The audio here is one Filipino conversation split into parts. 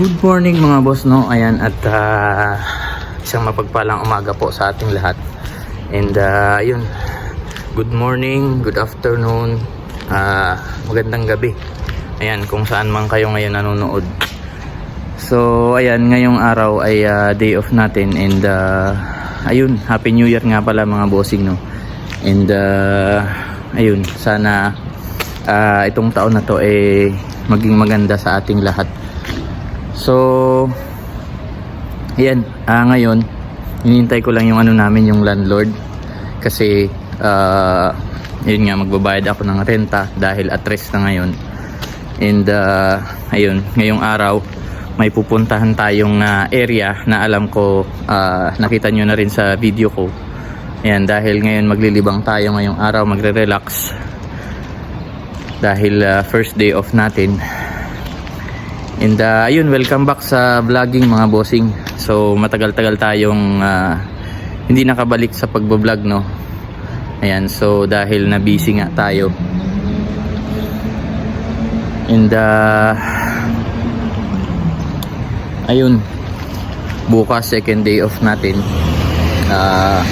Good morning mga boss no. Ayan at ah, isang mapagpalang umaga po sa ating lahat. And ah, ayun. Good morning, good afternoon, ah, magandang gabi. Ayan kung saan man kayo ngayon nanonood. So ayan ngayong araw ay ah, day off natin and ah, ayun, happy new year nga pala mga bossing no. And ah, ayun, sana ah, itong taon na to eh maging maganda sa ating lahat. So, yan. Ah, ngayon, hinihintay ko lang yung ano namin, yung landlord. Kasi, ah, yun nga, magbabayad ako ng renta dahil at rest na ngayon. And, ah, ayun, ngayong araw, may pupuntahan tayong ah, area na alam ko, ah, nakita nyo na rin sa video ko. Ayan, dahil ngayon maglilibang tayo ngayong araw, magre-relax. Dahil ah, first day off natin. And uh, ayun, welcome back sa vlogging mga bossing. So matagal-tagal tayong ah, hindi nakabalik sa pagbablog no. Ayan, so dahil na busy nga tayo. And uh, ayun, bukas second day off natin. Ah,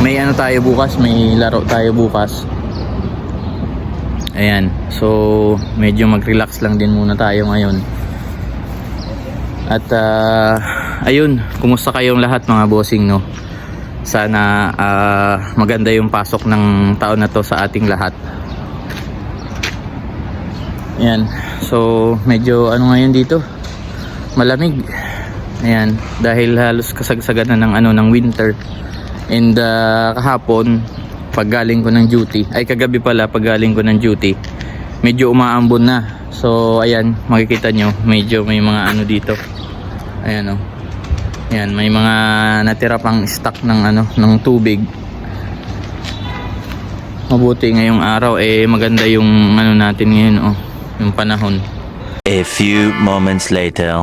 may ano tayo bukas, may laro tayo bukas. Ayan. So, medyo mag-relax lang din muna tayo ngayon. At ah, ayun, kumusta kayong lahat mga bossing no? Sana ah, maganda yung pasok ng taon na to sa ating lahat. Ayan. So, medyo ano ngayon dito? Malamig. Ayan, dahil halos kasagsagan na ng ano ng winter. And ah, kahapon, pag galing ko ng duty, ay kagabi pala pag galing ko ng duty, medyo umaambon na. So ayan, makikita nyo, medyo may mga ano dito. Ayan oh. Ayan, may mga natira pang stock ng ano, ng tubig. Mabuti ngayong araw eh maganda yung ano natin ngayon oh, yung panahon. A few moments later.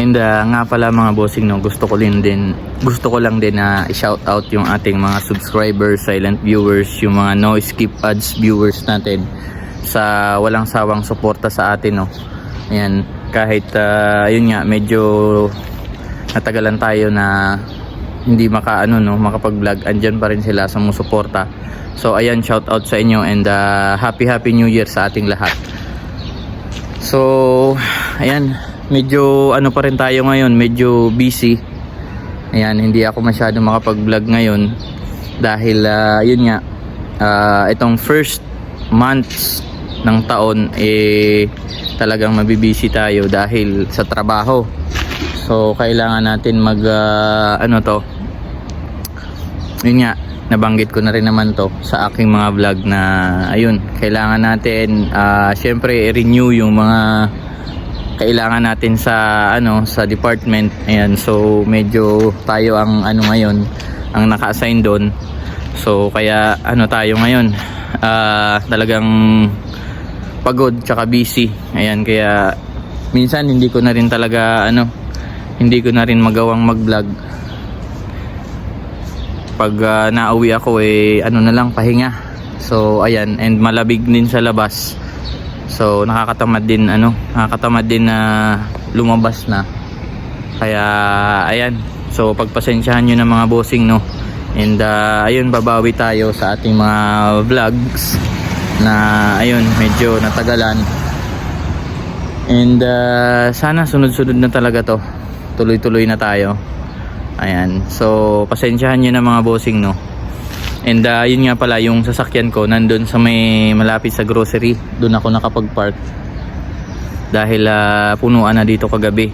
And uh, nga pala mga bossing no, gusto ko din din gusto ko lang din na i-shout out yung ating mga subscribers, silent viewers, yung mga no skip ads viewers natin sa walang sawang suporta sa atin no. Ayan, kahit uh, yun nga medyo natagalan tayo na hindi maka ano no, makapag-vlog, andyan pa rin sila sa sumusuporta. So ayan, shout out sa inyo and uh, happy happy new year sa ating lahat. So, ayan, medyo ano pa rin tayo ngayon, medyo busy. Ayan, hindi ako masyado makapag-vlog ngayon dahil ah, yun nga, ah, itong first months ng taon eh talagang mabibisi tayo dahil sa trabaho. So, kailangan natin mag ah, ano to, yun nga, nabanggit ko na rin naman to sa aking mga vlog na ayun, kailangan natin ah, syempre renew yung mga kailangan natin sa ano sa department. Ayan, so medyo tayo ang ano ngayon, ang naka-assign doon. So kaya ano tayo ngayon, ah, talagang pagod tsaka busy. Ayan, kaya minsan hindi ko na rin talaga ano, hindi ko na rin magawang mag-vlog pag ah, nauwi ako eh ano na lang pahinga so ayan and malabig din sa labas so nakakatamad din ano nakakatamad din na lumabas na. Kaya ayan. So pagpasensyahan nyo na mga bossing no? And ah, ayun babawi tayo sa ating mga vlogs na ayun medyo natagalan. And ah, sana sunod-sunod na talaga to. Tuloy-tuloy na tayo. Ayan. So, pasensyahan nyo na mga bossing, no? And uh, yun nga pala, yung sasakyan ko nandun sa may malapit sa grocery. Doon ako nakapag-park. Dahil uh, punuan na dito kagabi.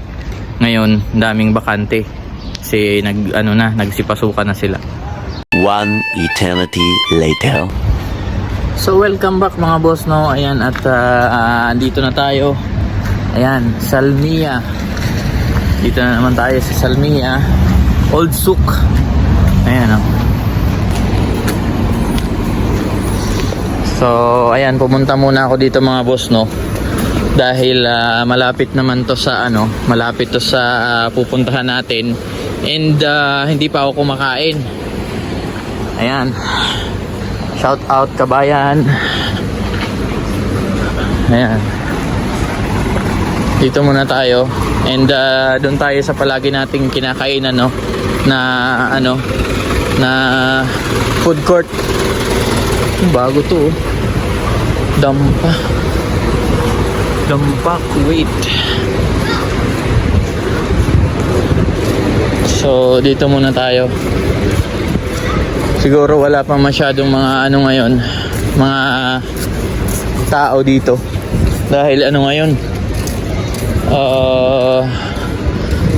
Ngayon, daming bakante. Kasi nag, ano na, nagsipasukan na sila. One eternity later. So, welcome back mga boss, no? Ayan, at uh, uh, andito na tayo. Ayan, Salmia. Dito na naman tayo sa Salmia. Old Souk. Ayan, oh. So, ayan, pumunta muna ako dito mga boss, no? Dahil ah, malapit naman to sa ano, malapit to sa ah, pupuntahan natin. And ah, hindi pa ako kumakain. Ayan. Shout out kabayan. Ayan. Dito muna tayo. And uh, doon tayo sa palagi nating kinakainan, no? Na, ano, na food court. Bago to, oh. Dampa. Dampa, Kuwait. So, dito muna tayo. Siguro wala pa masyadong mga ano ngayon, mga tao dito. Dahil ano ngayon, uh,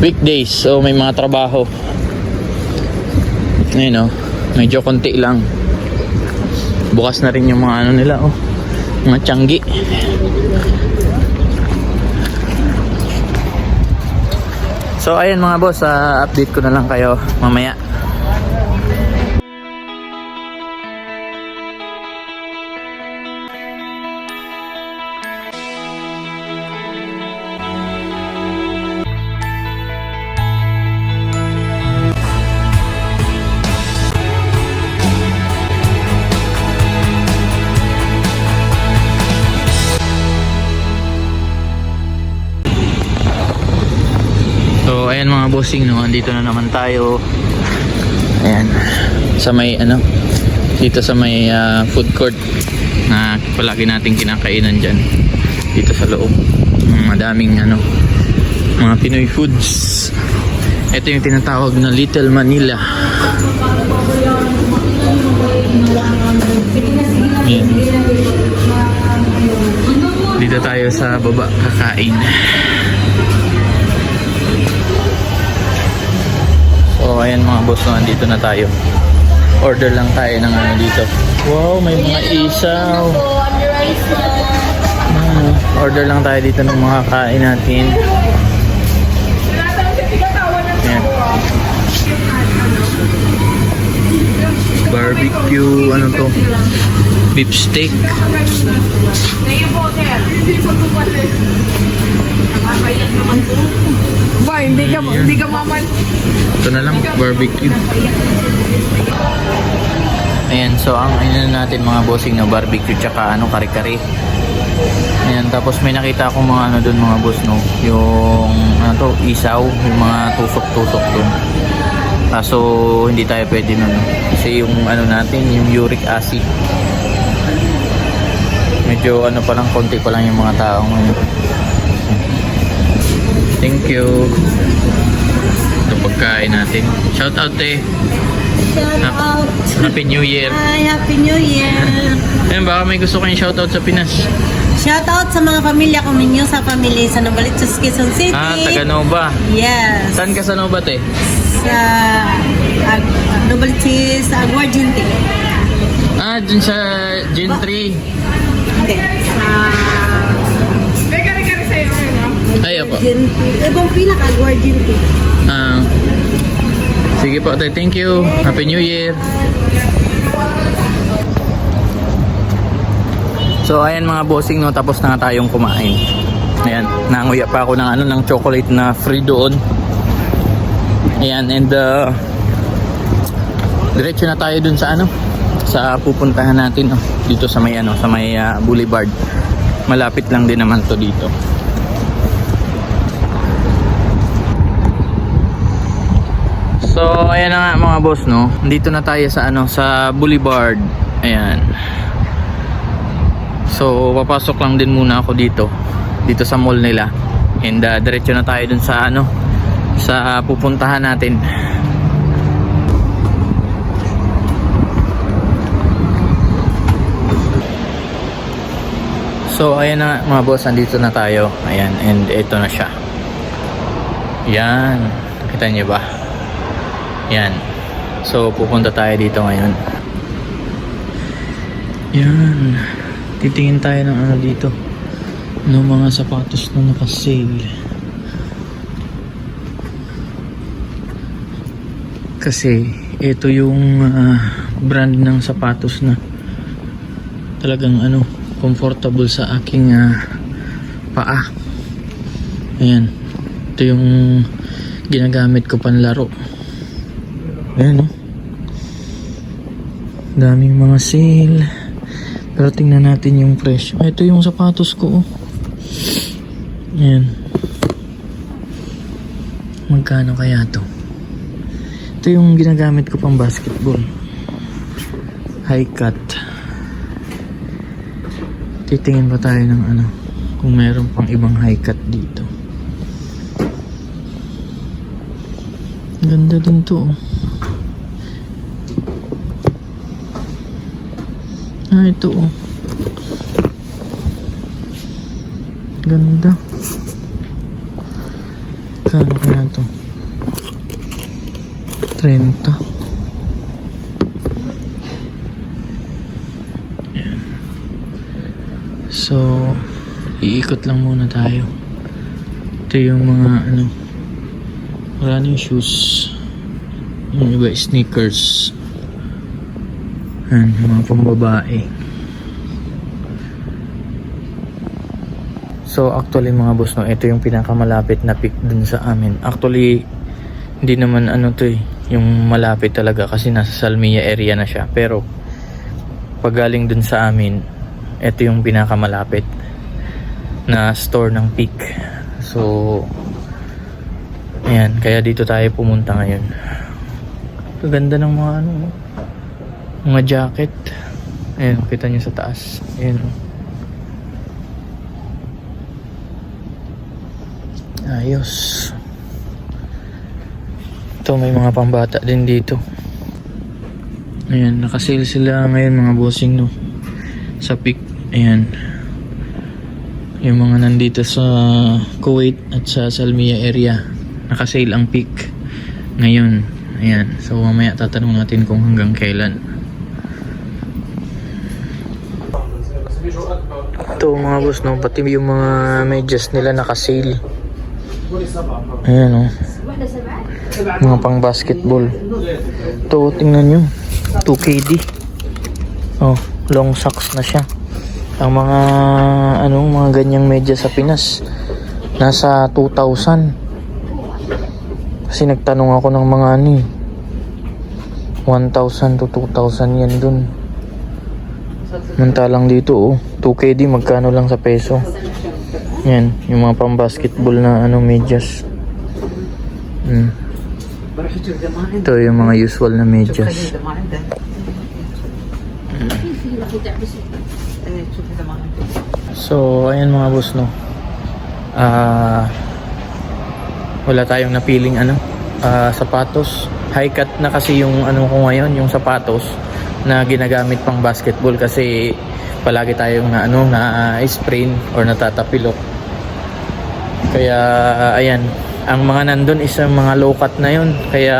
weekdays, so may mga trabaho. Ngayon oh, medyo konti lang. Bukas na rin yung mga ano nila oh, mga tiyanggi. So ayan mga boss, ah, update ko na lang kayo mamaya. So ayan mga bossing no, andito na naman tayo. Ayan. Sa may ano, dito sa may ah, food court na palagi nating kinakainan diyan. Dito sa loob. Madaming ano, mga Pinoy foods. Ito yung tinatawag na Little Manila. Ayan. Dito tayo sa baba kakain. So ayan mga boss, no, andito na tayo. Order lang tayo ng ano dito. Wow, may mga isaw. Ah, order lang tayo dito ng mga kain natin. Barbecue, ano to? Beef steak. Ba, hindi ka, hindi ka maman. Ito na lang, barbecue. Ayan, so ang ano natin mga bossing na barbecue tsaka ano kare-kare. Ayan, tapos may nakita akong mga ano doon mga boss no, yung ano to, isaw, yung mga tusok-tusok doon. Kaso hindi tayo pwede nun. Kasi yung ano natin, yung uric acid. Medyo ano pa lang, konti pa lang yung mga tao ngayon. Thank you. Ito pagkain natin. Shout out eh. Shout out. Happy New Year. Hi, Happy New Year. Ayun, baka may gusto kayong shoutout sa Pinas. Shout out sa mga pamilya ko ninyo sa pamilya sa Novaliches, Quezon City. Ah, taga Nova. Yes. Saan ka sa Nova, te? Sa Ag Novaliches, sa Aguardiente. Ah, dun sa Gen 3. Hindi. Sa Ay. Aguardiente. Ibang pila ka Aguardiente. Ah, sige po, te. Thank you. Happy New Year. So, ayan mga bossing, no, tapos na tayong kumain. Ayan, nanguya pa ako ng ano ng chocolate na free doon. Ayan, and uh, diretso na tayo dun sa ano, sa pupuntahan natin, no, dito sa may ano, sa may ah, boulevard. Malapit lang din naman to dito. So, ayan na nga mga boss, no. Dito na tayo sa ano, sa Boulevard. Ayan. So, papasok lang din muna ako dito. Dito sa mall nila. And uh, diretso na tayo dun sa ano, sa pupuntahan natin. So, ayan na mga boss, andito na tayo. Ayan, and ito na siya. Yan. Kita niyo ba? Yan. So, pupunta tayo dito ngayon. Yan. Titingin tayo ng ano dito. Ng mga sapatos na naka-sale. Kasi, ito yung ah, brand ng sapatos na talagang ano, comfortable sa aking ah, paa. Ayan. Ito yung ginagamit ko panlaro. Ayan, no? Daming mga sale. Pero tingnan natin yung presyo. Ito yung sapatos ko, oh. Ayan. magkano kaya to? Ito yung ginagamit ko pang basketball. High cut. Titingin pa tayo ng ano, kung meron pang ibang high cut dito. Ganda din to. oh. Ah, ito oh. Ganda. Kano kaya to? 30. Ayan. So, iikot lang muna tayo. Ito yung mga ano, running shoes. Yung iba sneakers. Ayan, yung mga pambabae. So actually mga boss no, ito yung pinakamalapit na pick dun sa amin. Actually, hindi naman ano to eh, yung malapit talaga kasi nasa Salmia area na siya. Pero pag galing dun sa amin, ito yung pinakamalapit na store ng peak. So, ayan, kaya dito tayo pumunta ngayon. Ganda ng mga ano, no? mga jacket. Ayan, kita nyo sa taas. Ayan, oh. Ayos. Ito may mga pambata din dito. Ayan, nakasale sila ngayon mga bossing no. Sa peak. Ayan. Yung mga nandito sa Kuwait at sa Salmia area. Nakasale ang peak. Ngayon. Ayan. So mamaya tatanong natin kung hanggang kailan. Ito mga boss no, pati yung mga medyas nila nakasale. Ayan o. Mga pang basketball. Ito, tingnan nyo. 2KD. Oh, long socks na siya. Ang mga, anong, mga ganyang media sa Pinas. Nasa 2,000. Kasi nagtanong ako ng mga ano eh. 1,000 to 2,000 yan dun. Mantalang dito oh. 2KD magkano lang sa peso. Yan, yung mga pang basketball na ano medyas. Mm. Ito yung mga usual na medyas. So, ayan mga boss no. Ah wala tayong napiling ano, ah, sapatos. High cut na kasi yung ano ko ngayon, yung sapatos na ginagamit pang basketball kasi palagi tayong na ano na sprain or natatapilok. Kaya ayan, ang mga nandun is ang mga low cut na yun. Kaya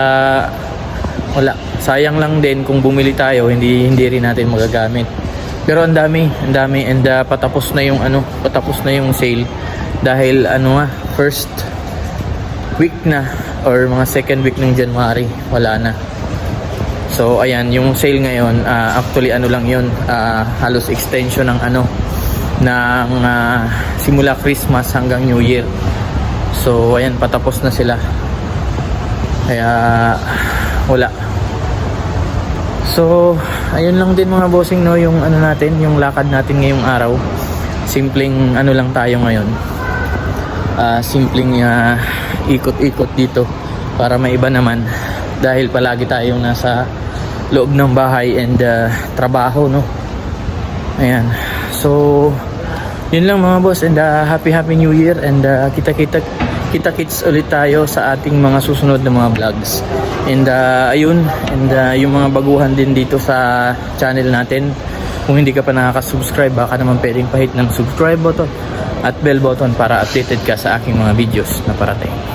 wala. Sayang lang din kung bumili tayo, hindi hindi rin natin magagamit. Pero ang dami, ang dami and uh, patapos na yung ano, patapos na yung sale dahil ano nga, first week na or mga second week ng January, wala na. So ayan, yung sale ngayon, ah, actually ano lang yun, ah, halos extension ng ano, ng ah, simula Christmas hanggang New Year. So ayan, patapos na sila. Kaya wala. So, ayun lang din mga bossing no, yung ano natin, yung lakad natin ngayong araw. Simpleng ano lang tayo ngayon. Ah, simpleng ah, ikot-ikot dito para maiba naman dahil palagi tayong nasa loob ng bahay and ah, trabaho no. Ayan. So, yun lang mga boss and uh, happy happy new year and uh, kita-kita kita-kits ulit tayo sa ating mga susunod na mga vlogs. And uh, ayun, and uh, yung mga baguhan din dito sa channel natin. Kung hindi ka pa nakaka-subscribe, baka naman pwedeng pahit ng subscribe button at bell button para updated ka sa aking mga videos na parating.